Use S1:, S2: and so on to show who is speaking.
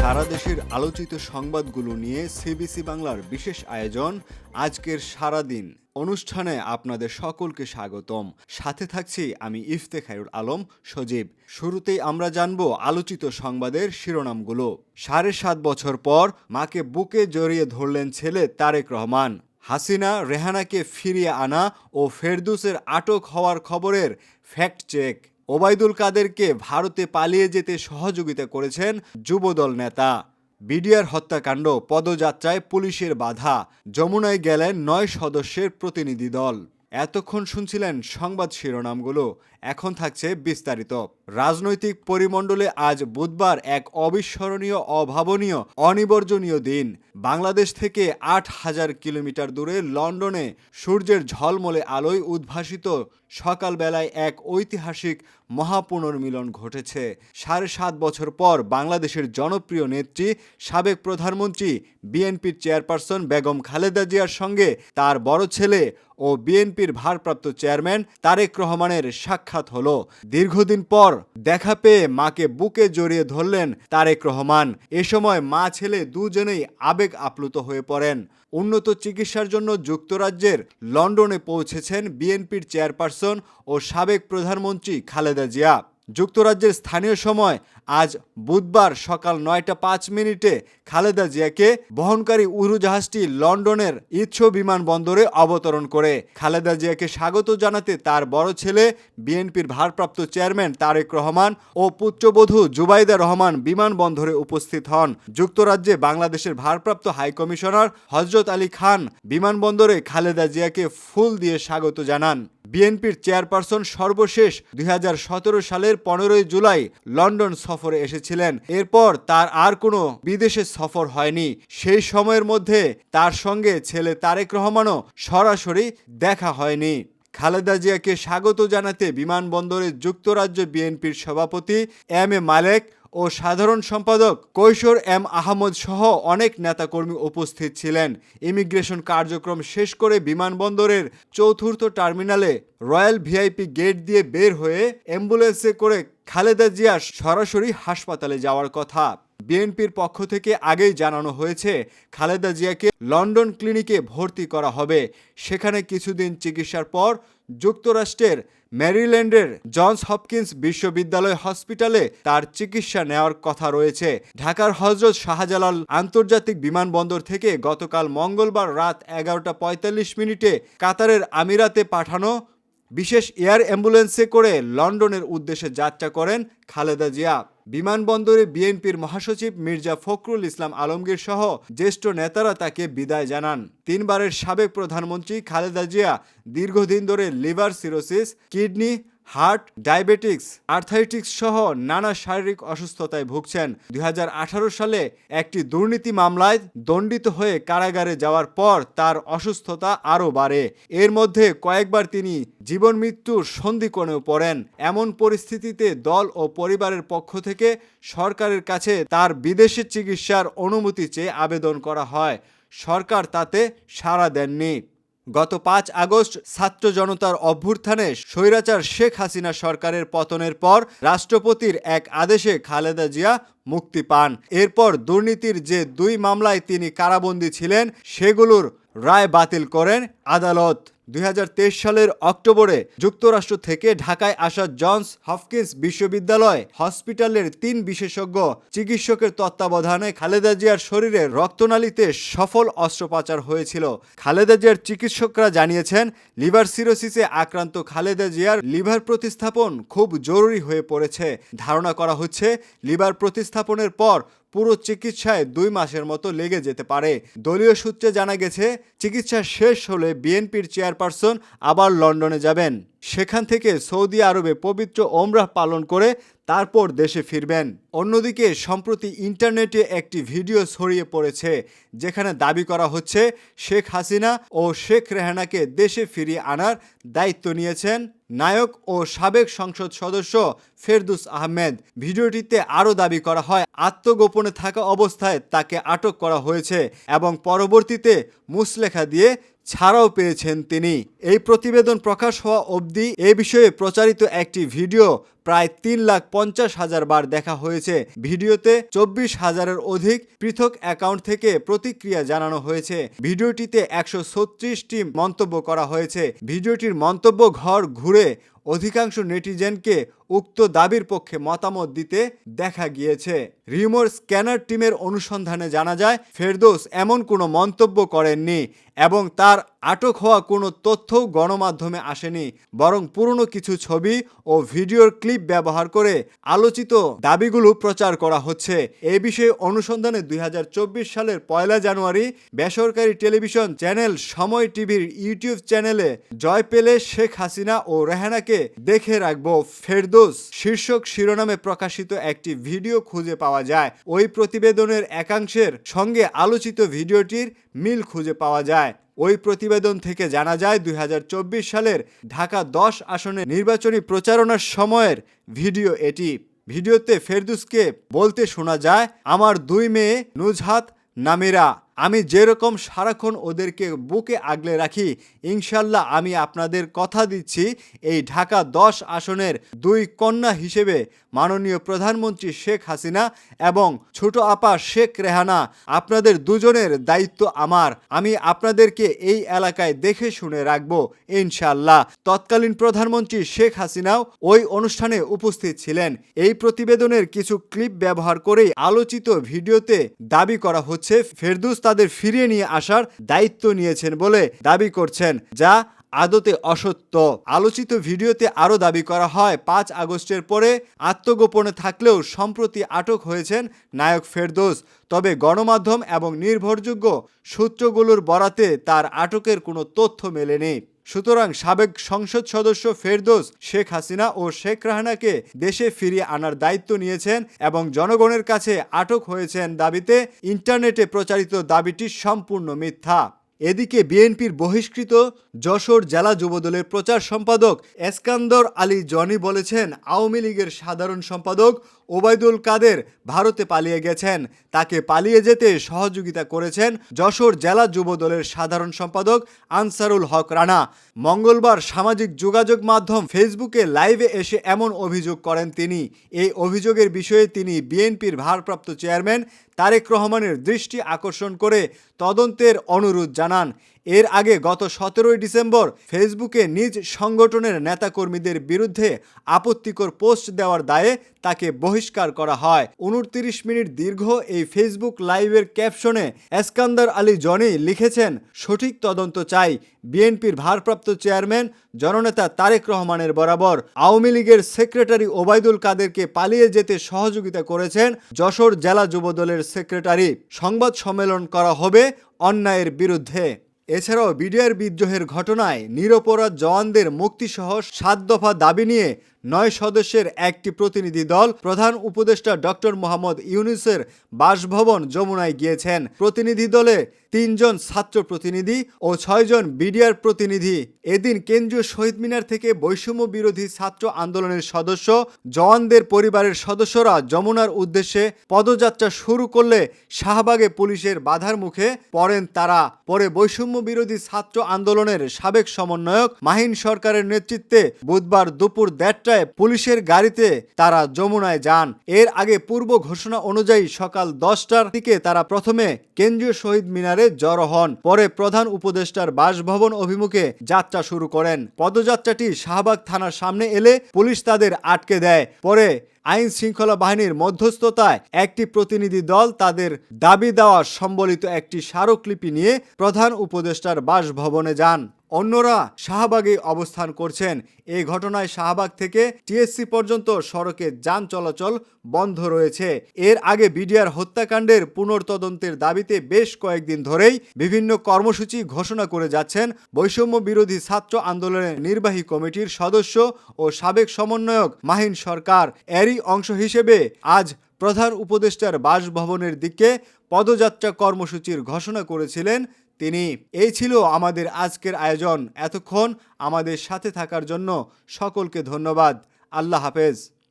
S1: সারা দেশের আলোচিত সংবাদগুলো নিয়ে সিবিসি বাংলার বিশেষ আয়োজন আজকের সারাদিন। অনুষ্ঠানে আপনাদের সকলকে স্বাগতম। সাথে থাকছি আমি ইফতেখায়ুর আলম, সজীব। শুরুতেই আমরা জানব আলোচিত সংবাদের শিরোনামগুলো। সাড়ে সাত বছর পর মাকে বুকে জড়িয়ে ধরলেন ছেলে তারেক রহমান। হাসিনা রেহানাকে ফিরিয়ে আনা ও ফেরদুসের আটক হওয়ার খবরের ফ্যাক্ট চেক। ওবায়দুল কাদেরকে ভারতে পালিয়ে যেতে সহযোগিতা করেছেন যুবদল নেতা। বিডিআর হত্যাকাণ্ড, পদযাত্রায় পুলিশের বাধা, যমুনায় গেলেন নয় সদস্যের প্রতিনিধি দল। এতক্ষণ শুনছিলেন সংবাদ শিরোনামগুলো। এখন থাকছে বিস্তারিত। রাজনৈতিক পরিমণ্ডলে আজ বুধবার এক অবিস্মরণীয়, অভাবনীয় অনিবর্জনীয় দিন। বাংলাদেশ থেকে আট হাজার কিলোমিটার দূরে লন্ডনে সূর্যের ঝলমলে আলোয় উদ্ভাসিত সকালবেলায় এক ঐতিহাসিক মহাপুনর্মিলন ঘটেছে। সাড়ে সাত বছর পর বাংলাদেশের জনপ্রিয় নেত্রী, সাবেক প্রধানমন্ত্রী, বিএনপির চেয়ারপারসন বেগম খালেদা জিয়ার সঙ্গে তার বড় ছেলে ও বিএনপির ভারপ্রাপ্ত চেয়ারম্যান তারেক রহমানের সাক্ষাৎ হলো। দীর্ঘদিন পর দেখা পেয়ে মাকে বুকে জড়িয়ে ধরলেন তারেক রহমান। এ সময় মা ছেলে দুজনেই আবেগ আপ্লুত হয়ে পড়েন। উন্নত চিকিৎসার জন্য যুক্তরাজ্যের লন্ডনে পৌঁছেছেন বিএনপির চেয়ারপারসন ও সাবেক প্রধানমন্ত্রী খালেদা জিয়া। যুক্তরাজ্যের স্থানীয় সময় আজ বুধবার সকাল নয়টা পাঁচ মিনিটে খালেদা জিয়াকে বহনকারী উড়োজাহাজটি লন্ডনের ইচ্ছো বিমানবন্দরে অবতরণ করে। খালেদা জিয়াকে স্বাগত জানাতে তার বড় ছেলে, বিএনপির ভারপ্রাপ্ত চেয়ারম্যান তারেক রহমান ও পুত্রবধূ জুবাইদা রহমান বিমানবন্দরে উপস্থিত হন। যুক্তরাজ্যে বাংলাদেশের ভারপ্রাপ্ত হাইকমিশনার হজরত আলী খান বিমানবন্দরে খালেদা জিয়াকে ফুল দিয়ে স্বাগত জানান। বিএনপির চেয়ারপারসন সর্বশেষ দুই হাজার সতেরো সালের পনেরোই জুলাই লন্ডন সফরে এসেছিলেন। এরপর তার আর কোনো বিদেশে সফর হয়নি। সেই সময়ের মধ্যে তার সঙ্গে ছেলে তারেক রহমানও সরাসরি দেখা হয়নি। খালেদা জিয়াকে স্বাগত জানাতে বিমানবন্দরে যুক্তরাজ্য বিএনপির সভাপতি এম এ মালেক ও সাধারণ সম্পাদক কৈশোর এম আহমদ সহ অনেক নেতাকর্মী উপস্থিত ছিলেন। ইমিগ্রেশন কার্যক্রম শেষ করে বিমানবন্দরের চতুর্থ টার্মিনালে রয়্যাল ভিআইপি গেট দিয়ে বের হয়ে অ্যাম্বুলেন্সে করে খালেদা জিয়া সরাসরি হাসপাতালে যাওয়ার কথা। বিএনপির পক্ষ থেকে আগেই জানানো হয়েছে, খালেদা জিয়াকে লন্ডন ক্লিনিকে ভর্তি করা হবে। সেখানে কিছুদিন চিকিৎসার পর যুক্তরাষ্ট্রের ম্যারিল্যান্ডের জনস হপকিন্স বিশ্ববিদ্যালয় হসপিটালে তার চিকিৎসা নেওয়ার কথা রয়েছে। ঢাকার হজরত শাহজালাল আন্তর্জাতিক বিমানবন্দর থেকে গতকাল মঙ্গলবার রাত এগারোটা পঁয়তাল্লিশ মিনিটে কাতারের আমিরাতে পাঠানো বিশেষ এয়ার অ্যাম্বুলেন্সে করে লন্ডনের উদ্দেশ্যে যাত্রা করেন খালেদা জিয়া। বিমানবন্দরে বিএনপির মহাসচিব মির্জা ফখরুল ইসলাম আলমগীর সহ জ্যেষ্ঠ নেতারা তাকে বিদায় জানান। তিনবারের সাবেক প্রধানমন্ত্রী খালেদা জিয়া দীর্ঘদিন ধরে liver cirrhosis, kidney heart, diabetics, arthritics সহ নানা শারীরিক অসুস্থতায় ভুগছেন। দু হাজার আঠারো সালে একটি দুর্নীতি মামলায় দণ্ডিত হয়ে কারাগারে যাওয়ার পর তার অসুস্থতা আরও বাড়ে। এর মধ্যে কয়েকবার তিনি জীবন মৃত্যুর সন্ধিকোণেও পড়েন। এমন পরিস্থিতিতে দল ও পরিবারের পক্ষ থেকে সরকারের কাছে তার বিদেশে চিকিৎসার অনুমতি চেয়ে আবেদন করা হয়। সরকার তাতে সাড়া দেননি। গত পাঁচ আগস্ট ছাত্র জনতার অভ্যুত্থানে স্বৈরাচার শেখ হাসিনা সরকারের পতনের পর রাষ্ট্রপতির এক আদেশে খালেদা জিয়া মুক্তি পান। এরপর দুর্নীতির যে দুই মামলায় তিনি কারাবন্দী ছিলেন, সেগুলোর রায় বাতিল করেন আদালত। দুই হাজার তেইশ সালের অক্টোবরে যুক্তরাষ্ট্র থেকে ঢাকায় আসা জনস হপকিন্স বিশ্ববিদ্যালয় হসপিটালের তিন বিশেষজ্ঞ চিকিৎসকের তত্ত্বাবধানে খালেদা জিয়ার শরীরে রক্তনালীতে সফল অস্ত্রোপচার হয়েছিল। খালেদা জিয়ার চিকিৎসকরা জানিয়েছেন, লিভার সিরোসিসে আক্রান্ত খালেদা জিয়ার লিভার প্রতিস্থাপন খুব জরুরি হয়ে পড়েছে। ধারণা করা হচ্ছে, লিভার প্রতিস্থাপনের পর পুরো চিকিৎসায় দুই মাসের মতো লেগে যেতে পারে। দলীয় সূত্রে জানা গেছে, চিকিৎসা শেষ হলে বিএনপির চেয়ারপারসন আবার লন্ডনে যাবেন। সেখান থেকে সৌদি আরবে পবিত্র ওমরাহ পালন করে তারপর দেশে ফিরবেন। অন্যদিকে, সম্প্রতি ইন্টারনেটে একটি ভিডিও ছড়িয়ে পড়েছে, যেখানে দাবি করা হচ্ছে শেখ হাসিনা ও শেখ রেহানাকে দেশে ফিরিয়ে আনার দায়িত্ব নিয়েছেন। নায়ক ও সাবেক সংসদ সদস্য ফেরদুস আহমেদ। ভিডিওটিতে আরও দাবি করা হয়, আত্মগোপনে থাকা অবস্থায় তাকে আটক করা হয়েছে এবং পরবর্তীতে মুসলেখা দিয়ে ছাড়াও পেয়েছেন তিনি। এই প্রতিবেদন প্রকাশ হওয়া অবধি এ বিষয়ে প্রচারিত একটি ভিডিও প্রায় তিন লাখ পঞ্চাশ হাজার বার দেখা হয়েছে। ভিডিওতে চব্বিশ হাজারের অধিক পৃথক অ্যাকাউন্ট থেকে প্রতিক্রিয়া জানানো হয়েছে। ভিডিওটিতে একশো ছত্রিশটি মন্তব্য করা হয়েছে। ভিডিওটির মন্তব্য ঘর ঘুরে অধিকাংশ নেটিজেনকে উক্ত দাবির পক্ষে মতামত দিতে দেখা গিয়েছে। রিমোর স্ক্যানার টিমের অনুসন্ধানে জানা যায়, ফেরদৌস এমন কোনো মন্তব্য করেননি এবং তার আটক হওয়া কোনো তথ্যও গণমাধ্যমে আসেনি, বরং পুরনো কিছু ছবি ও ভিডিওর ক্লিপ ব্যবহার করে আলোচিত দাবিগুলো প্রচার করা হচ্ছে। এ বিষয়ে অনুসন্ধানে দুই হাজার চব্বিশ সালের পয়লা জানুয়ারি বেসরকারি টেলিভিশন চ্যানেল সময় টিভির ইউটিউব চ্যানেলে জয় পেলে শেখ হাসিনা ও রেহানাকে দেখে রাখব। ফেরদোস শীর্ষক শিরোনামে প্রকাশিত একটি ভিডিও খুঁজে পাওয়া যায়। ওই প্রতিবেদনের একাংশের সঙ্গে আলোচিত ভিডিওটির মিল খুঁজে পাওয়া যায়। ওই প্রতিবেদন থেকে জানা যায়, দুই হাজার চব্বিশ সালের ঢাকা দশ আসনে নির্বাচনী প্রচারণার সময়ের ভিডিও এটি। ভিডিওতে ফেরদুসকে বলতে শোনা যায়, আমার দুই মেয়ে নুজহাত নামিরা। আমি যেরকম সারাক্ষণ ওদেরকে বুকে আগলে রাখি, ইনশাল্লাহ আমি আপনাদের কথা দিচ্ছি এই ঢাকা দশ আসনের দুই কন্যা হিসেবে মাননীয় প্রধানমন্ত্রী শেখ হাসিনা এবং ছোট আপা শেখ রেহানা, আপনাদের দুজনের দায়িত্ব আমার। আমি আপনাদেরকে এই এলাকায় দেখে শুনে রাখব, ইনশাল্লাহ। তৎকালীন প্রধানমন্ত্রী শেখ হাসিনাও ওই অনুষ্ঠানে উপস্থিত ছিলেন। এই প্রতিবেদনের কিছু ক্লিপ ব্যবহার করেই আলোচিত ভিডিওতে দাবি করা হচ্ছে, ফেরদুস তাদের ফিরিয়ে নিয়ে আসার দায়িত্ব নিয়েছেন বলে দাবি করছেন, যা আদতে অসত্য। আলোচিত ভিডিওতে আরও দাবি করা হয়, পাঁচ আগস্টের পরে আত্মগোপনে থাকলেও সম্প্রতি আটক হয়েছেন নায়ক ফেরদোস। তবে গণমাধ্যম এবং নির্ভরযোগ্য সূত্রগুলোর বরাতে তার আটকের কোনো তথ্য মেলেনি। সুতরাং সাবেক সংসদ সদস্য ফেরদোস, শেখ হাসিনা ও শেখ রাহানাকে দেশে ফিরিয়ে আনার দায়িত্ব নিয়েছেন এবং জনগণের কাছে আটক হয়েছেন দাবিতে ইন্টারনেটে প্রচারিত দাবিটি সম্পূর্ণ মিথ্যা। এদিকে বিএনপির বহিষ্কৃত যশোর জেলা যুবদলের প্রচার সম্পাদক এসকান্দর আলী জনি বলেছেন, আওয়ামী লীগের সাধারণ সম্পাদক ওবায়দুল কাদের ভারতে পালিয়ে গেছেন। তাকে পালিয়ে যেতে সহযোগিতা করেছেন যশোর জেলা যুবদলের সাধারণ সম্পাদক আনসারুল হক রানা। মঙ্গলবার সামাজিক যোগাযোগ মাধ্যম ফেসবুকে লাইভে এসে এমন অভিযোগ করেন তিনি। এই অভিযোগের বিষয়ে তিনি বিএনপির ভারপ্রাপ্ত চেয়ারম্যান তারেক রহমানের দৃষ্টি আকর্ষণ করে তদন্তের অনুরোধ জানান। এর আগে গত সতেরোই ডিসেম্বর ফেসবুকে নিজ সংগঠনের নেতাকর্মীদের বিরুদ্ধে আপত্তিকর পোস্ট দেওয়ার দায়ে তাকে বহিষ্কার করা হয়। উনত্রিশ মিনিট দীর্ঘ এই ফেসবুক লাইভের ক্যাপশনে এসকান্দার আলী জনি লিখেছেন, সঠিক তদন্ত চাই। বিএনপির ভারপ্রাপ্ত চেয়ারম্যান জননেতা তারেক রহমানের বরাবর আওয়ামী লীগের সেক্রেটারি ওবায়দুল কাদেরকে পালিয়ে যেতে সহযোগিতা করেছেন যশোর জেলা যুবদলের সেক্রেটারি। সংবাদ সম্মেলন করা হবে অন্যায়ের বিরুদ্ধে। এছাড়াও বিডিআর বিদ্রোহের ঘটনায় নিরপরাধ জওয়ানদের মুক্তিসহ সাত দফা দাবি নিয়ে নয় সদস্যের একটি প্রতিনিধি দল প্রধান উপদেষ্টা ডক্টর মোহাম্মদ ইউনুসের বাসভবন যমুনায় গিয়েছেন। প্রতিনিধি দলে তিনজন ছাত্র প্রতিনিধি ও ছয়জন বিডিআর প্রতিনিধি। এদিন কেন্দ্রীয় শহীদ মিনার থেকে বৈষম্য বিরোধী ছাত্র আন্দোলনের সদস্য, জওয়ানদের পরিবারের সদস্যরা যমুনার উদ্দেশ্যে পদযাত্রা শুরু করলে শাহবাগে পুলিশের বাধার মুখে পড়েন তারা। পরে বৈষম্য বিরোধী ছাত্র আন্দোলনের সাবেক সমন্বয়ক মাহিন সরকারের নেতৃত্বে বুধবার দুপুর দেড়টায় পুলিশের গাড়িতে তারা যমুনায় যান। এর আগে পূর্ব ঘোষণা অনুযায়ী সকাল দশটার দিকে তারা প্রথমে কেন্দ্রীয় শহীদ মিনারে জড়ো হন। পরে প্রধান উপদেষ্টার বাসভবন অভিমুখে যাত্রা শুরু করেন। পদযাত্রাটি শাহবাগ থানার সামনে এলে পুলিশ তাদের আটকে দেয়। পরে আইন শৃঙ্খলা বাহিনীর মধ্যস্থতায় একটি প্রতিনিধি দল তাদের দাবি দেওয়া সম্বলিত একটি স্মারকলিপি নিয়ে প্রধান উপদেষ্টার বাসভবনে যান। অন্যরা শাহবাগে অবস্থান করছেন। এই ঘটনায় শাহবাগ থেকে টিএসসি পর্যন্ত সড়কে যান চলাচল বন্ধ রয়েছে। এর আগে বিডিআর হত্যাকাণ্ডের পুনর্তদন্তের দাবিতে বেশ কয়েকদিন ধরেই বিভিন্ন কর্মসূচি ঘোষণা করে যাচ্ছেন বৈষম্য বিরোধী ছাত্র আন্দোলনের নির্বাহী কমিটির সদস্য ও সাবেক সমন্বয়ক মাহিন সরকার। এরই অংশ হিসেবে আজ প্রধান উপদেষ্টার বাসভবনের দিকে পদযাত্রা কর্মসূচির ঘোষণা করেছিলেন তিনি, এই ছিল আমাদের আজকের আয়োজন। এতক্ষণ আমাদের সাথে থাকার জন্য সকলকে ধন্যবাদ। আল্লাহ হাফেজ।